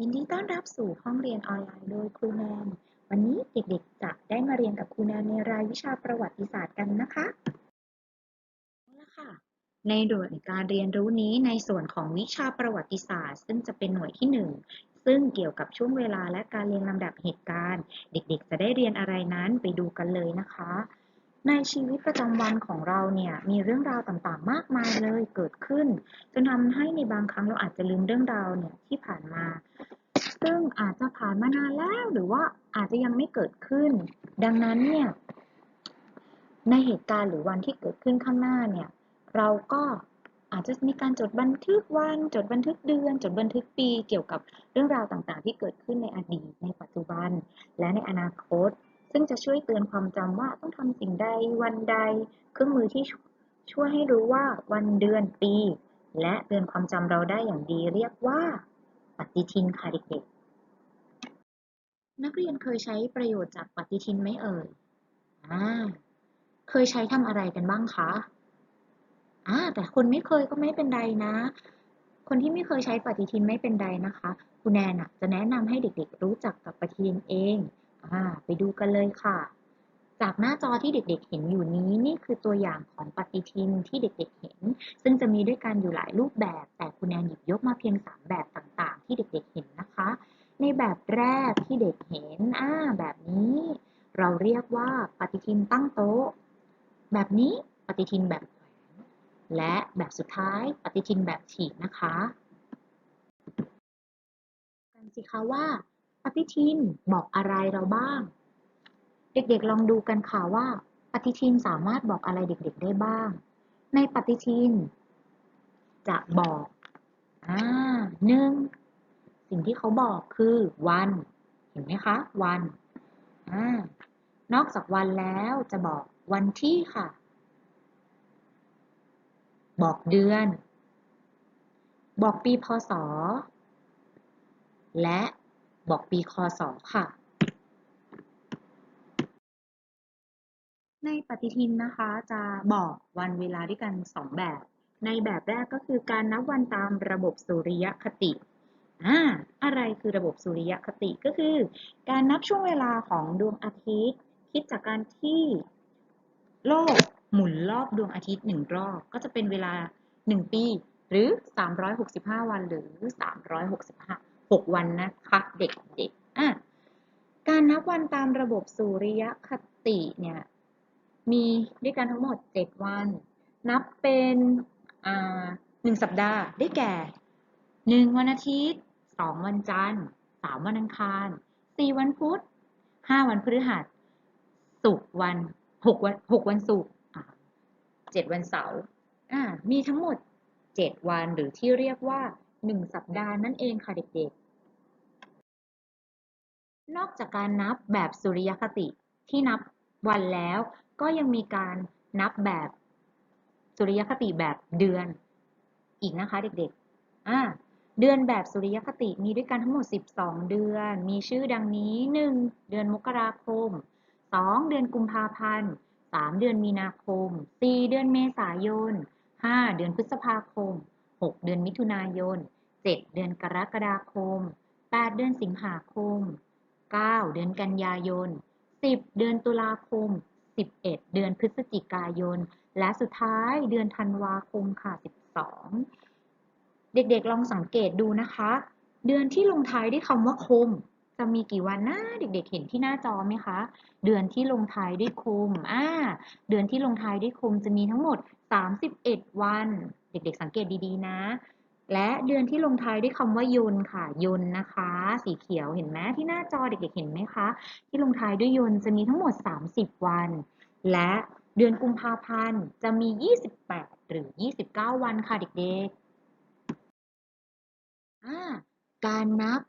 ยินดีต้อนรับสู่ห้องเรียนออนไลน์โดยครูแนน วันนี้เด็กๆ จะได้มาเรียนกับครูแนนในรายวิชาประวัติศาสตร์กันนะคะเอาละค่ะ ในหน่วยการเรียนรู้นี้ในส่วนของวิชาประวัติศาสตร์ ซึ่งจะเป็นหน่วยที่หนึ่งซึ่งเกี่ยวกับช่วงเวลาและการเรียงลำดับเหตุการณ์ เด็กๆ จะได้เรียนอะไรนั้นไปดูกันเลยนะคะ ในชีวิตประจำวันของเราเนี่ยมีเรื่องราวต่างๆ มากมายเลยเกิดขึ้นจนทำให้ในบางครั้งเราอาจจะลืมเรื่องราวเนี่ยที่ผ่านมา ซึ่งอาจจะผ่านมานานแล้วหรือว่าอาจจะยังไม่เกิดขึ้น ดังนั้นเนี่ยในเหตุการณ์หรือวันที่เกิดขึ้นข้างหน้าเนี่ยเราก็อาจจะมีการจดบันทึกวัน จดบันทึกเดือน จดบันทึกปีเกี่ยวกับเรื่องราวต่างๆ ที่เกิดขึ้นในอดีต ในปัจจุบัน และในอนาคต ซึ่งจะช่วยเตือนความจำว่าต้องทำสิ่งใดวันใด เครื่องมือที่ช่วยให้รู้ว่าวันเดือนปี และเตือนความจำเราได้อย่างดีเรียกว่า ปฏิทินค่ะเด็กๆ นักเรียนเคยใช้ประโยชน์จากปฏิทินไหมเอ่ยอ่าเคยใช้ทำอะไรกันบ้างคะอ่าแต่คนไม่เคยก็ไม่เป็นไรนะ คนที่ไม่เคยใช้ปฏิทินไม่เป็นไรนะคะคุณแนนอะจะแนะนำให้เด็กๆ รู้จักกับปฏิทินเองอ่าไปดูกันเลยค่ะ จากหน้าจอที่เด็กๆ เห็นอยู่นี้นี่คือตัวอย่างของปฏิทินที่เด็กๆ เห็น ซึ่งจะมีด้วยกันอยู่หลายรูปแบบ แต่คุณแนนหยิบยกมาเพียง 3 แบบต่างๆ ที่เด็กๆเห็นนะคะ ในแบบแรกที่เด็กเห็นอ่าแบบนี้ เราเรียกว่าปฏิทินตั้งโต๊ะ แบบนี้ปฏิทินแบบแขวนและแบบสุดท้ายปฏิทินแบบฉีกนะคะกันสิคะว่า ปฏิทินบอกอะไรเราบ้าง เด็กๆลองดูกันค่ะว่า ปฏิทินสามารถบอกอะไรเด็กๆได้บ้าง ในปฏิทิน จะบอกอ่าหนึ่ง สิ่งที่เขาบอกคือวัน เห็นไหมคะ วันอนอกจากวันแล้วจะบอกวันที่ค่ะ บอกเดือน บอกปีพศ และบอกปีคศค่ะ ในปฏิทินนะคะจะบอกวันเวลาด้วยกัน 2 แบบ ในแบบแรกก็คือการนับวันตามระบบสุริยคติ อ่าอะไรคือระบบสุริยคติก็คือ การนับช่วงเวลาของดวงอาทิตย์ คิดจากการที่โลกหมุนรอบดวงอาทิตย์หนึ่งรอบ ก็จะเป็นเวลา1ปีหรือ 365 วันหรือ 365 6 วันนะคะเด็กๆอะการนับวันตามระบบสุริยคติเนี่ยมีด้วยกันทั้งหมด 7 วัน นับเป็นอ่าหนึ่งสัปดาห์ได้แก่ 1 วันอาทิตย์ 2วันจันทร์3วันอังคาร4วันพุธ5วันพฤหัสศุกร์วัน6วัน6วันศุกร์อ่า7วันเสาร์มีทั้งหมด7วันหรือที่เรียกว่า1สัปดาห์นั่นเองค่ะเด็กๆ นอกจากการนับแบบสุริยคติที่นับวันแล้วก็ยังมีการนับแบบสุริยคติแบบเดือนอีกนะคะเด็กๆ อ่า เดือนแบบสุริยคติมีด้วยกันทั้งหมด 12 เดือน มีชื่อดังนี้ 1. เดือนมกราคม 2. เดือนกุมภาพันธ์ 3. เดือนมีนาคม 4. เดือนเมษายน 5. เดือนพฤษภาคม 6. เดือนมิถุนายน 7. เดือนกรกฎาคม 8. เดือนสิงหาคม 9. เดือนกันยายน 10 เดือนตุลาคม 11 เดือนพฤศจิกายน และสุดท้ายเดือนธันวาคมค่ะ 12 เด็กๆลองสังเกตดูนะคะ เดือนที่ลงท้ายด้วยคำว่าคม จะมีกี่วันนะเด็กๆ เห็นที่หน้าจอไหมคะ เดือนที่ลงท้ายด้วยคมอ่าเดือนที่ลงท้ายด้วยคมจะมีทั้งหมด 31 วัน เด็กๆ สังเกตดีๆ นะ และเดือนที่ลงท้ายด้วยคำว่ายนค่ะ ยนนะคะ สีเขียวเห็นไหมที่หน้าจอเด็กๆ เห็นไหมคะ ที่ลงท้ายด้วยยนจะมีทั้งหมด 30 วัน และเดือนกุมภาพันธ์จะมี 28 หรือ 29 วันค่ะเด็กๆ การนับ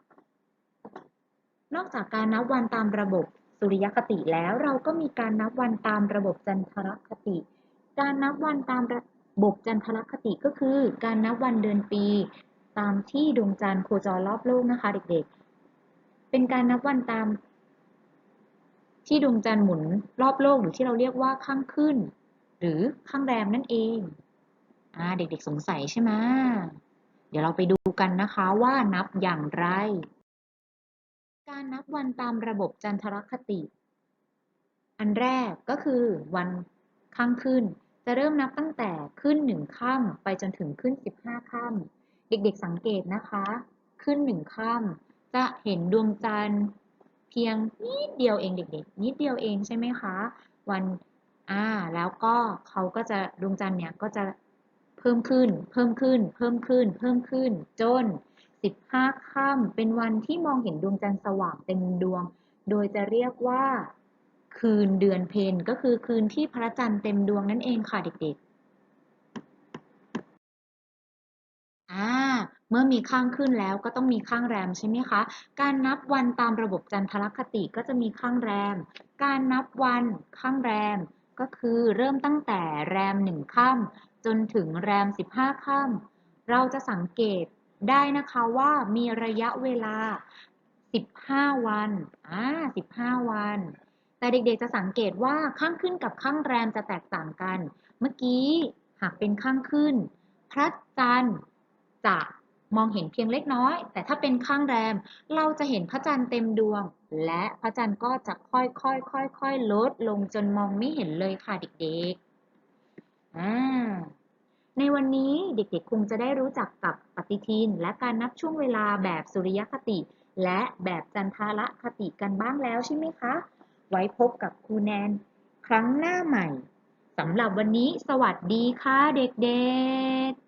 นอกจากการนับวันตามระบบสุริยคติแล้วเราก็มีการนับวันตามระบบจันทรคติ การนับวันตามระบบจันทรคติก็คือ การนับวันเดือนปี ตามที่ดวงจันทร์โคจรรอบโลกนะคะเด็กๆ เป็นการนับวันตาม ที่ดวงจันทร์หมุนรอบโลกหรือที่เราเรียกว่าข้างขึ้น หรือข้างแรมนั่นเองอ่าเด็กๆสงสัยใช่ไหม เดี๋ยวเราไปดูกันนะคะว่านับอย่างไร การนับวันตามระบบจันทรคติ อันแรกก็คือวันข้างขึ้น จะเริ่มนับตั้งแต่ขึ้นหนึ่งค่ำไปจนถึงขึ้นสิบห้าค่ำเด็กๆสังเกตนะคะ ขึ้นหนึ่งค่ำจะเห็นดวงจันทร์เพียงนิดเดียวเองเด็กๆ นิดเดียวเองใช่ไหมคะ วันอ่าแล้วก็เขาก็จะดวงจันทร์เนี่ยก็จะ เพิ่มขึ้น เพิ่มขึ้น เพิ่มขึ้น เพิ่มขึ้น จน 15 ค่ำเป็นวันที่มองเห็นดวงจันทร์สว่างเต็มดวง โดยจะเรียกว่า คืนเดือนเพ็ญก็คือคืนที่พระจันทร์เต็มดวงนั่นเองค่ะเด็กๆ อ่า เมื่อมีข้างขึ้นแล้วก็ต้องมีข้างแรมใช่ไหมคะ การนับวันตามระบบจันทรคติก็จะมีข้างแรม การนับวันข้างแรมก็คือเริ่มตั้งแต่แรมหนึ่งค่ำ จนถึงแรมสิบห้าค่ำเราจะสังเกตได้นะคะว่ามีระยะเวลา 15 วันอ่า15 วัน แต่เด็กๆจะสังเกตว่าข้างขึ้นกับข้างแรมจะแตกต่างกัน เมื่อกี้หากเป็นข้างขึ้น พระจันทร์จะมองเห็นเพียงเล็กน้อย แต่ถ้าเป็นข้างแรม เราจะเห็นพระจันทร์เต็มดวง และพระจันทร์ก็จะค่อยๆค่อยๆลดลงจนมองไม่เห็นเลยค่ะเด็กๆ ในวันนี้เด็กๆ คงจะได้รู้จักกับปฏิทิน และการนับช่วงเวลาแบบสุริยคติ และแบบจันทรคติกันบ้างแล้วใช่ไหมคะ ไว้พบกับครูแนน ครั้งหน้าใหม่สำหรับวันนี้สวัสดีค่ะเด็กๆ